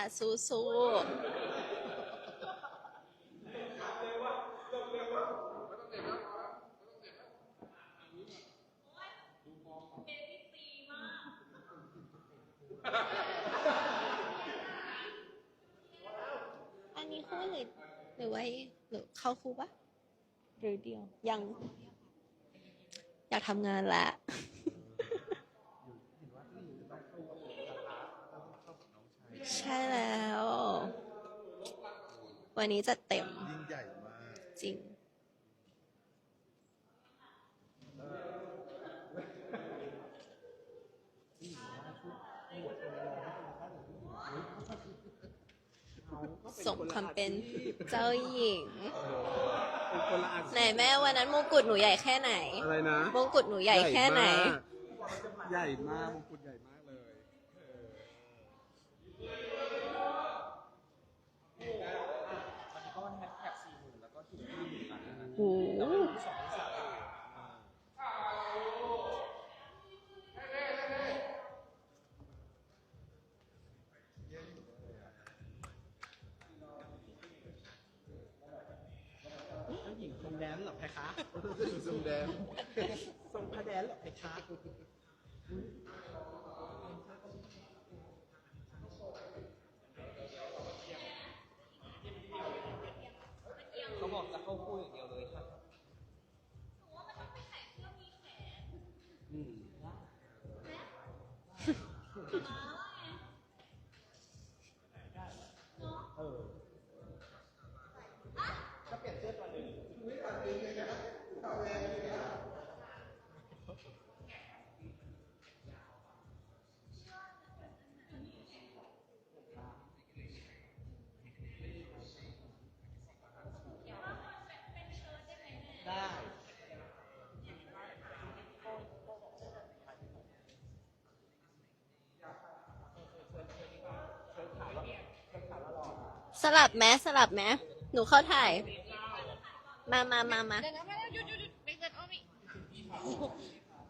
อะสู้สู้อันนี้คู่หรือหรือว่าหรือเข้าคู่ปะหรือเดียวยัง อยากทำงานแหละ ใช่แล้ว วันนี้จะเต็มยิ่งใหญ่มากจริง สมความเป็นเจ้าหญิง เป็นคนละอาชีพไหนแม่วันนั้นมงกุฎหนูใหญ่แค่ไหน อะไรนะมงกุฎหนูใหญ่แค่ไหนใหญ่มากมงกุฎใหญ่มากเลยเออ มันก็มันแฮชแท็กสี่หมื่นแล้วก็ถึงห้าหมื่นล้านนะ โอ้โห ที่สองที่สาม เจ้าหญิงทรงแดนเหรอเพคะทรงแดงทรงพระแดนเหรอเพคะเขาบอกจะเข้าคู่อย่างเดียวเลยค่ะอืมเออก็เปลี่ยนเสื้อตัวหนึ่ง ได้ สลับแมสลับแมหนูเข้าถ่าย มามามามาเดี๋ยวนะมาแล้วหยุดหยุดหยุดเบรกเดินเอามิ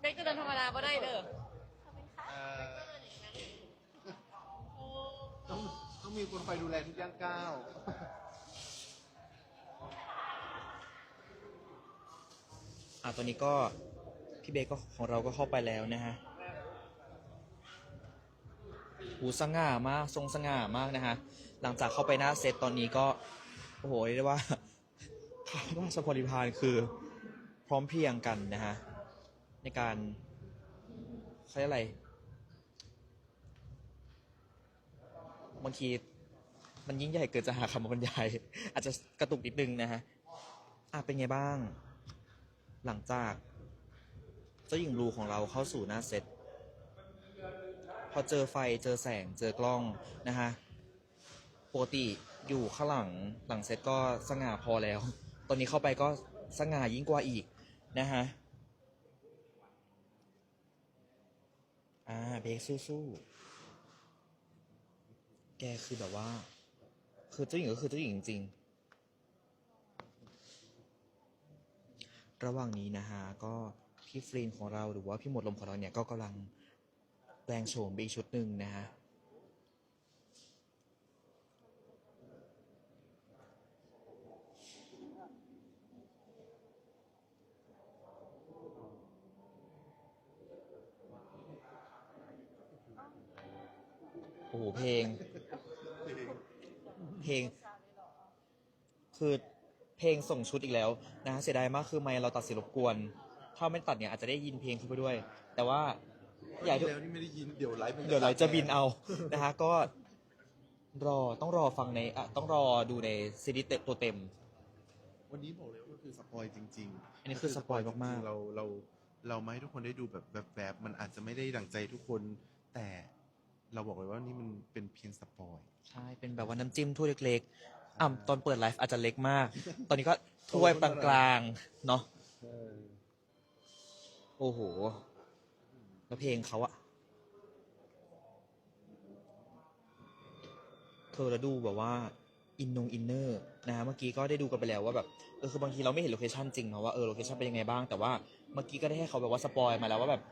เบรกจะเดินธรรมดาก็ได้เด้อเออต้องต้องมีคนคอยดูแลทุกย่างก้าวอะตอนนี้ก็พี่เบสก็ของเราก็เข้าไปแล้วนะฮะหูสง่ามาก ทรงสง่ามากนะฮะ หลังจากเข้าไปหน้าเซตตอนนี้ก็ โอ้โหเรียกได้ว่าราชบริพารคือพร้อมเพียงกันนะฮะ ในการเขาเรียกอะไร บางทีมันยิ่งใหญ่เกินจะหาคำบรรยายอาจจะกระตุกนิดนึงนะฮะอะเป็นไงบ้าง หลังจากเจ้าหญิงบลูของเราเข้าสู่หน้าเซตพอเจอไฟเจอแสงเจอกล้องนะฮะ ปกติอยู่ข้างหลังหลังเซตก็สง่าพอแล้ว ตอนนี้เข้าไปก็สง่ายิ่งกว่าอีกนะฮะอ่าเบคสู้ๆแกคือแบบว่า คือเจ้าหญิงก็คือเจ้าหญิงจริงๆระหว่างนี้นะฮะก็พี่ฟรีนของเราหรือว่าพี่หมดลมของเราเนี่ยก็กำลังแปลงโฉมไปอีกชุดหนึ่งนะฮะ โอ้โหเพลง เพลง คือเพลงส่งชุดอีกแล้วนะฮะเสียดายมากคือไม่เราตัดเสียงรบกวน ถ้าไม่ตัดเนี่ยอาจจะได้ยินเพลงเข้าไปด้วย แต่ว่าอยากให้ทุก แล้วนี่ไม่ได้ยินเดี๋ยวไลฟ์มันเดี๋ยวเราจะบินเอา นะฮะ ก็รอต้องรอฟังในอะต้องรอดูในซีรีส์เต็มตัวเต็ม วันนี้บอกเลยว่าคือสปอยจริงๆอันนี้คือสปอยมากๆจริงๆเราเราเราไม่ให้ทุกคนได้ดูแบบแบบแบบมันอาจจะไม่ได้ดั่งใจทุกคน แต่ เราบอกเลยว่านี่มันเป็นเพียงสปอย ใช่ เป็นแบบว่าน้ำจิ้มถ้วยเล็กๆอะตอนเปิดไลฟ์อาจจะเล็กมาก ตอนนี้ก็ถ้วยกลางๆเนาะโอ้โห แล้วเพลงเขาอะเธอแล้วดูแบบว่าอินนงอินเนอร์นะฮะเมื่อกี้ก็ได้ดูกันไปแล้วว่าแบบเออคือบางทีเราไม่เห็นโลเคชันจริงเนาะว่าเออโลเคชันเป็นยังไงบ้างแต่ว่าเมื่อกี้ก็ได้ให้เขาแบบว่าสปอยมาแล้วว่าแบบ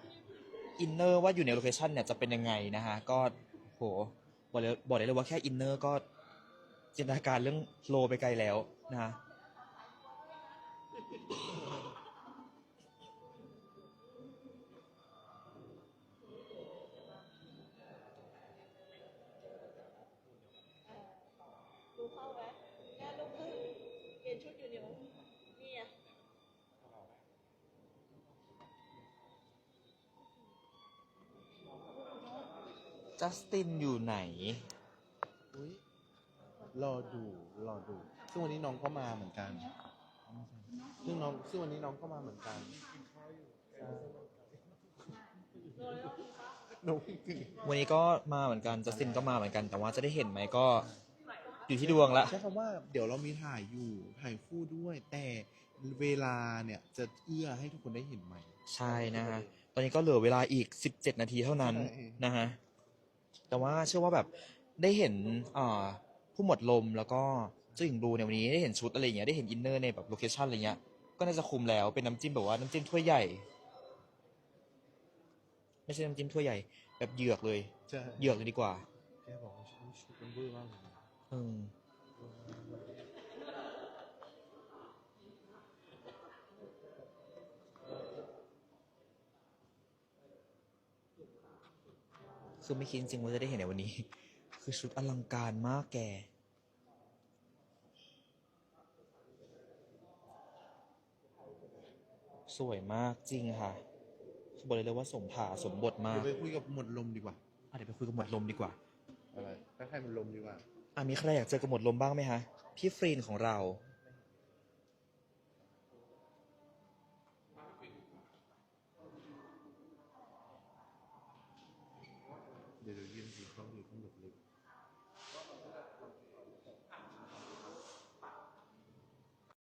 อินเนอร์ว่าอยู่ในโลเคชันเนี่ยจะเป็นยังไงนะฮะก็โหบอกเลยบอกเลยว่าแค่อินเนอร์ก็จินตนาการเรื่องโลไปไกลแล้วนะฮะดูเข้าไหมแม่ลูกครึ่งเปลี่ยนชุดอยู่เนี่ยมั้ จัสตินอยู่ไหน อุ๊ยรอดู รอดู ซึ่งวันนี้น้องก็มาเหมือนกัน ซึ่งน้อง ซึ่งวันนี้น้องก็มาเหมือนกันใช่น้องกิน วันนี้ก็มาเหมือนกันจัสตินก็มาเหมือนกัน แต่ว่าจะได้เห็นไหมก็อยู่ที่ดวงละ ใช้คำว่าเดี๋ยวเรามีถ่ายอยู่ถ่ายคู่ด้วย แต่เวลาเนี่ยจะเอื้อให้ทุกคนได้เห็นไหม ใช่นะฮะ ตอนนี้ก็เหลือเวลาอีก 17 นาทีเท่านั้นใช่ นะฮะ แต่ว่าเชื่อว่าแบบได้เห็นอ่าผู้หมวดลมแล้วก็เจ้าหญิงบลูในวันนี้ได้เห็นชุดอะไรอย่างเงี้ยได้เห็นอินเนอร์ในแบบโลเคชั่นอะไรเงี้ยก็น่าจะคุมแล้วเป็นน้ำจิ้มแบบว่าน้ำจิ้มถ้วยใหญ่ ไม่ใช่น้ำจิ้มถ้วยใหญ่ แบบเหยือกเลย ใช่เหยือกเลยดีกว่าแกบอกว่าชุดมันเวอร์มากเลยนะ อืม คือไม่คิดจริงๆว่าจะได้เห็นในวันนี้ คือชุดอลังการมากแก สวยมากจริงค่ะบอกเลยเลยว่าสมผ่าสมบทมากเดี๋ยวไปคุยกับหมวดลมดีกว่าอะเดี๋ยวไปคุยกับหมวดลมดีกว่าอะไรถ้าใครมันลมดีกว่า อะมีใครอยากเจอกับหมวดลมบ้างไหมฮะ พี่ฟรีนของเรา Absolutely.